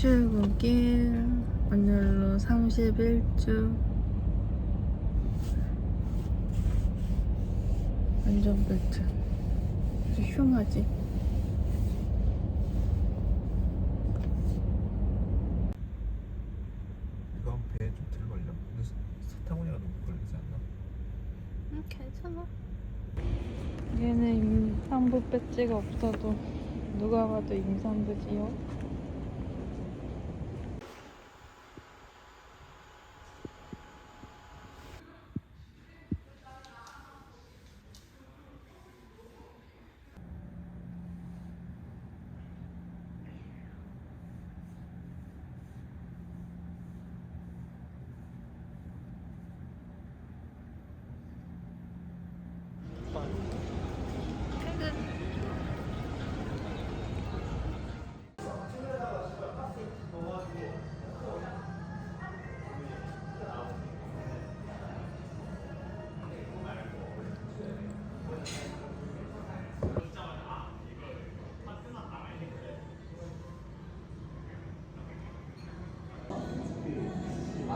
출근길 오늘로 31주. 안전벨트. 아주 흉하지? 이거 배에 좀덜 걸려. 근데 사- 사타구니가 너무 걸리지 않나? 응 괜찮아. 얘는 임산부 배지가 없어도 누가 봐도 임산부지요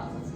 어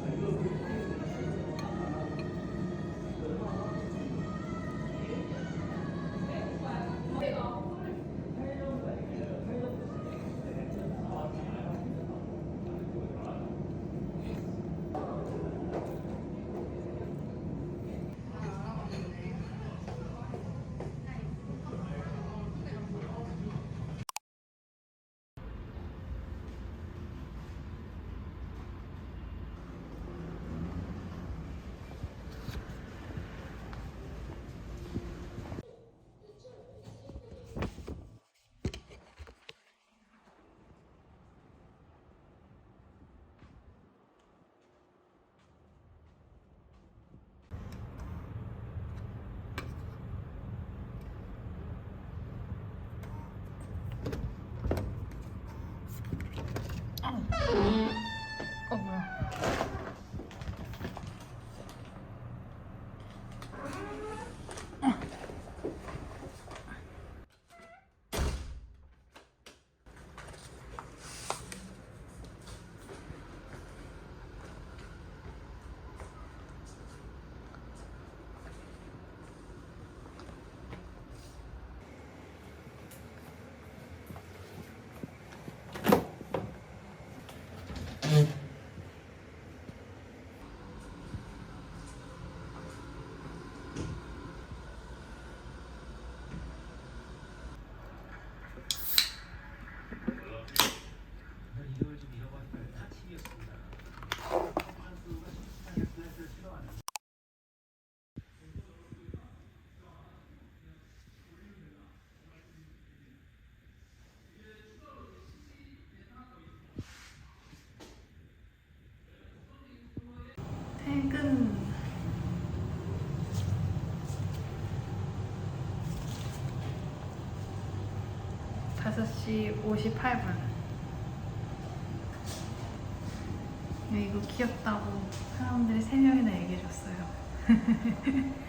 10시 58분. 이거 귀엽다고 사람들이 3명이나 얘기해줬어요.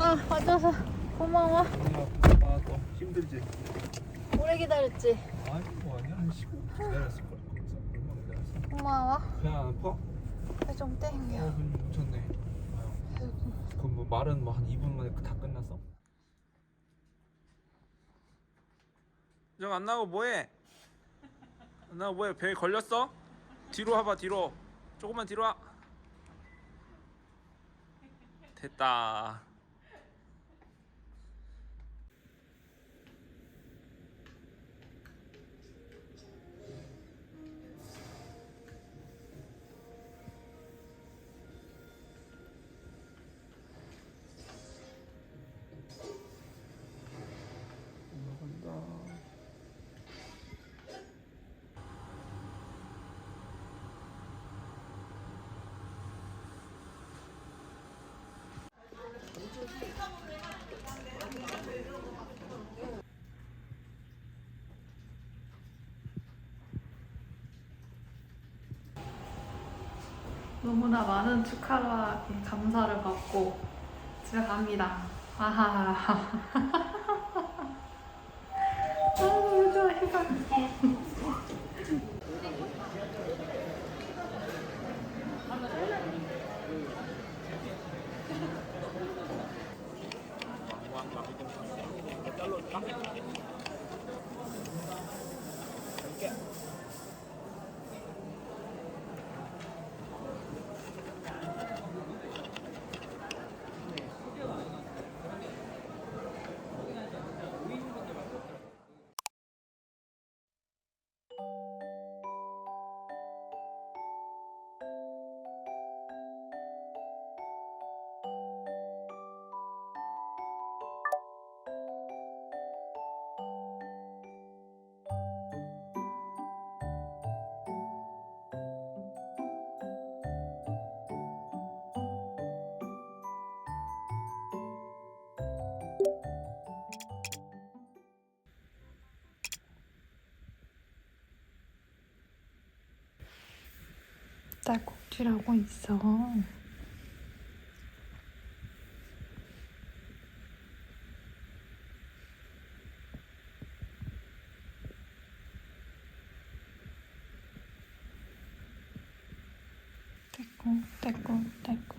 아 맞아서 고마워. 아또 힘들지? 오래 기다렸지? 아니 뭐 아니야. 한 15분 기다렸을 거야. 고마워 배 안 아파? 좀 땡겨 어, 그럼 좋네. 아유. 그럼 뭐 말은 뭐 한 2분 만에 다 끝났어? 정 안 나오고 뭐해? 안 나오고 뭐해? 배 걸렸어? 뒤로 와봐 뒤로 조금만 뒤로 와 됐다 너무나 많은 축하와 감사를 받고 집에 갑니다. 아하 딸꾹질하고 있어. 떼꾹 떼꾹 떼꾹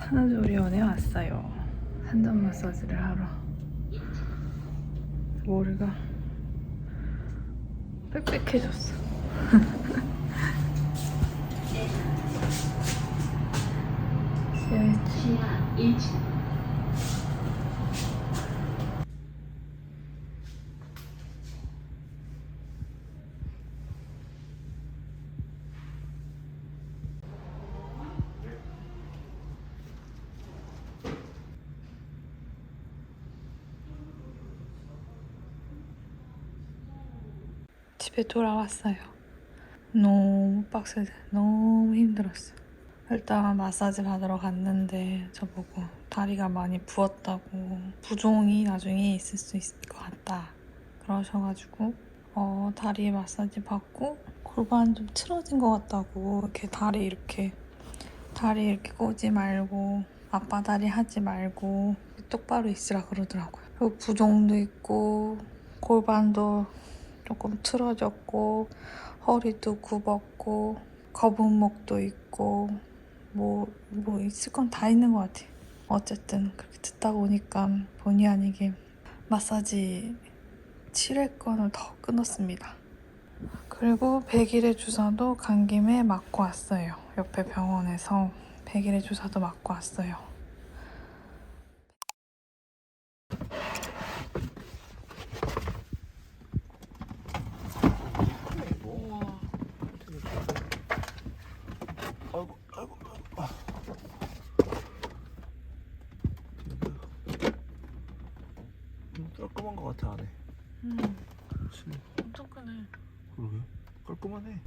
산후조리원에 왔어요. 한전 마사지를 하러. 머리가 빽빽해졌어. 지하 집에 돌아왔어요. 너무 빡세서 너무 힘들었어. 일단 마사지 받으러 갔는데 저보고 다리가 많이 부었다고 부종이 나중에 있을 수 있을 것 같다. 그러셔가지고 어, 다리 마사지 받고 골반 좀 틀어진 것 같다고 이렇게 다리 이렇게 다리 이렇게 꼬지 말고 앞바다리 하지 말고 똑바로 있으라 그러더라고요. 그리고 부종도 있고 골반도 조금 틀어졌고 허리도 굽었고 거북목도 있고 뭐, 뭐 있을 건 다 있는 것 같아요. 어쨌든 그렇게 듣다 보니까 본의 아니게 마사지 7회권을 더 끊었습니다. 그리고 100일의 주사도 간 김에 맞고 왔어요. 옆에 병원에서 100일의 주사도 맞고 왔어요. 아이고 아이고 아이고. 음, 깔끔한 것 같아 안에. 음, 그치? 엄청 크네. 그러게. 깔끔하네.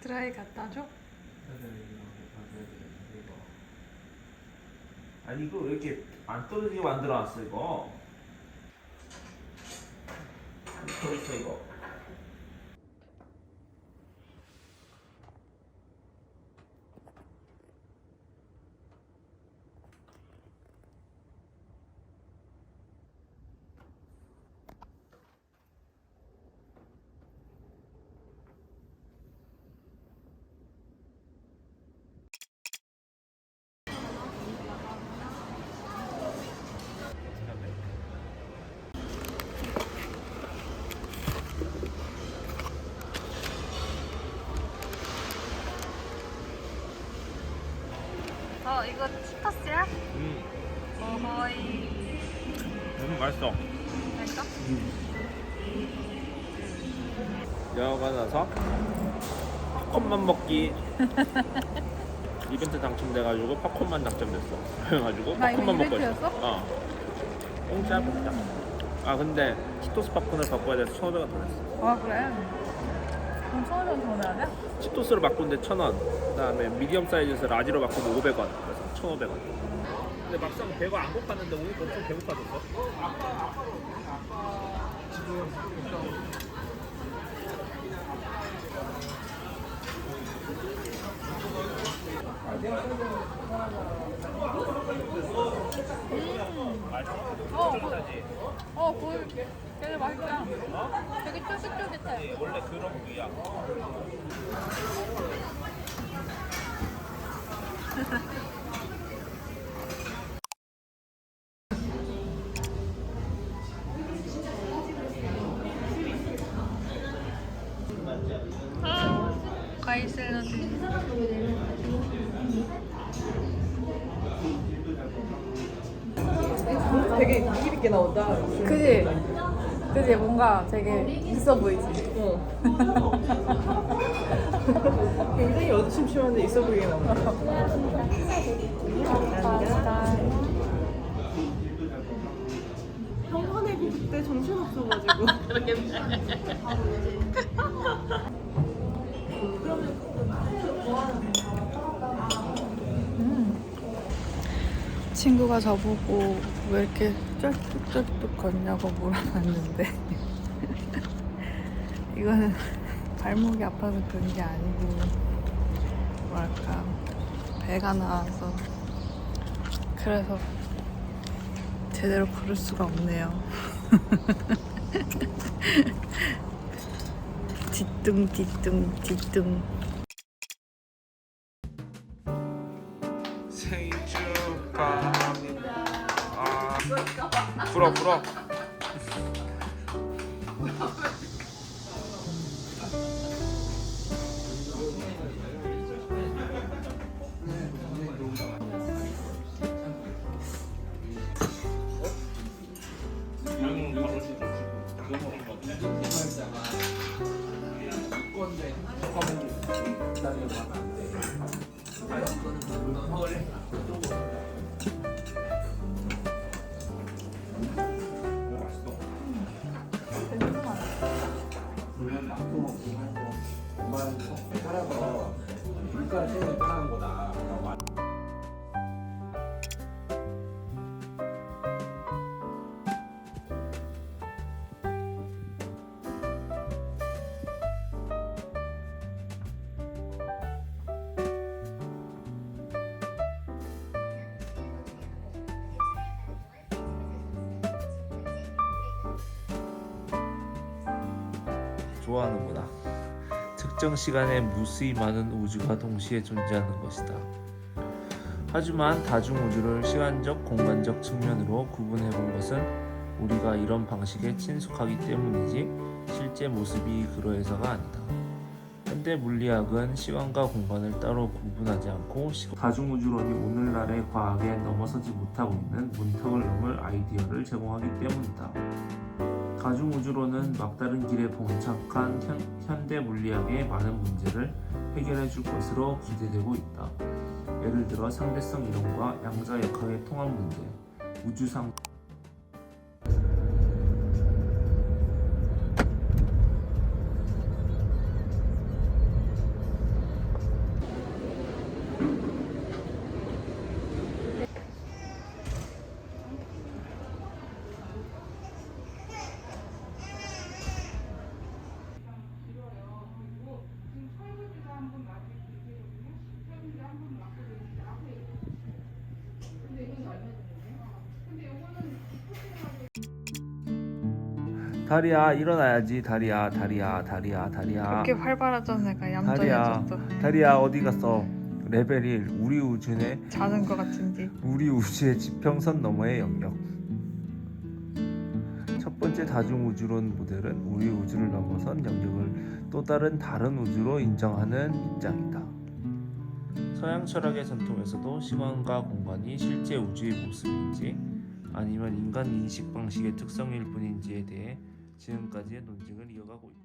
드라이 갖다 줘? 아니 이거 왜 이렇게 안 떨어지게 만들어 놨어 이거? 안 떨어졌어 이거. 어, 이거 치토스야? 음, 어허이. 너무 맛있어. 될까? 여가 나서 팝콘만 먹기 이벤트 당첨돼가지고 팝콘만 당첨됐어. 그래가지고 나 이거 팝콘만 먹고 있어. 이벤트였어? 어. 공짜 공짜. 아 근데 치토스 팝콘을 바꿔야 돼서 1,500원 더 냈어. 아, 그래? 원이면 더 돼? 치토스로 바꾼데 1,000원. 그다음에 미디엄 사이즈에서 라지로 바꾸면 500원. 그래서 1,500원. 근데 막상 배가 안 고팠는데 오늘 엄청 배고파졌어. 어, 그, 어, 그, 되게 맛있다. 되게 쫄깃쫄깃해. 원래 그런 부위야. 있게 나온다. 그지? 그지? 뭔가 되게 있어 보이지? 굉장히 어두침침한데 있어 보이게 나온다. 병원에 그때 정신 없어가지고. 친구가 저보고 왜 이렇게 쫄뚝쫄뚝 걷냐고 물어봤는데 이거는 발목이 아파서 그런 게 아니고 뭐랄까 배가 나와서 그래서 제대로 걸을 수가 없네요 뒤뚱 뒤뚱 뒤뚱 불어 불어. 좋아하는구나. 특정 시간에 무수히 많은 우주가 동시에 존재하는 것이다. 하지만 다중우주를 시간적, 공간적 측면으로 구분해 본 것은 우리가 이런 방식에 친숙하기 때문이지 실제 모습이 그러해서가 아니다. 현대 물리학은 시간과 공간을 따로 구분하지 않고 시- 다중우주론이 오늘날의 과학에 넘어서지 못하고 있는 문턱을 넘을 아이디어를 제공하기 때문이다. 다중우주론은 막다른 길에 봉착한 현, 현대 물리학의 많은 문제를 해결해 줄 것으로 기대되고 있다. 예를 들어 상대성 이론과 양자 역학의 통합 문제, 우주상 다리야 일어나야지. 다리야 다리야 다리야 다리야. 그렇게 활발하던 애가 다리야 얌전해졌어. 다리야 어디 갔어? 레벨 1 우리 우주의 자는 것 같은지 우리 우주의 지평선 너머의 영역. 첫 번째 다중우주론 모델은 우리 우주를 넘어선 영역을 또 다른 다른 우주로 인정하는 입장이다. 서양 철학의 전통에서도 시간과 공간이 실제 우주의 모습인지 아니면 인간 인식 방식의 특성일 뿐인지에 대해 지금까지의 논쟁을 이어가고 있다.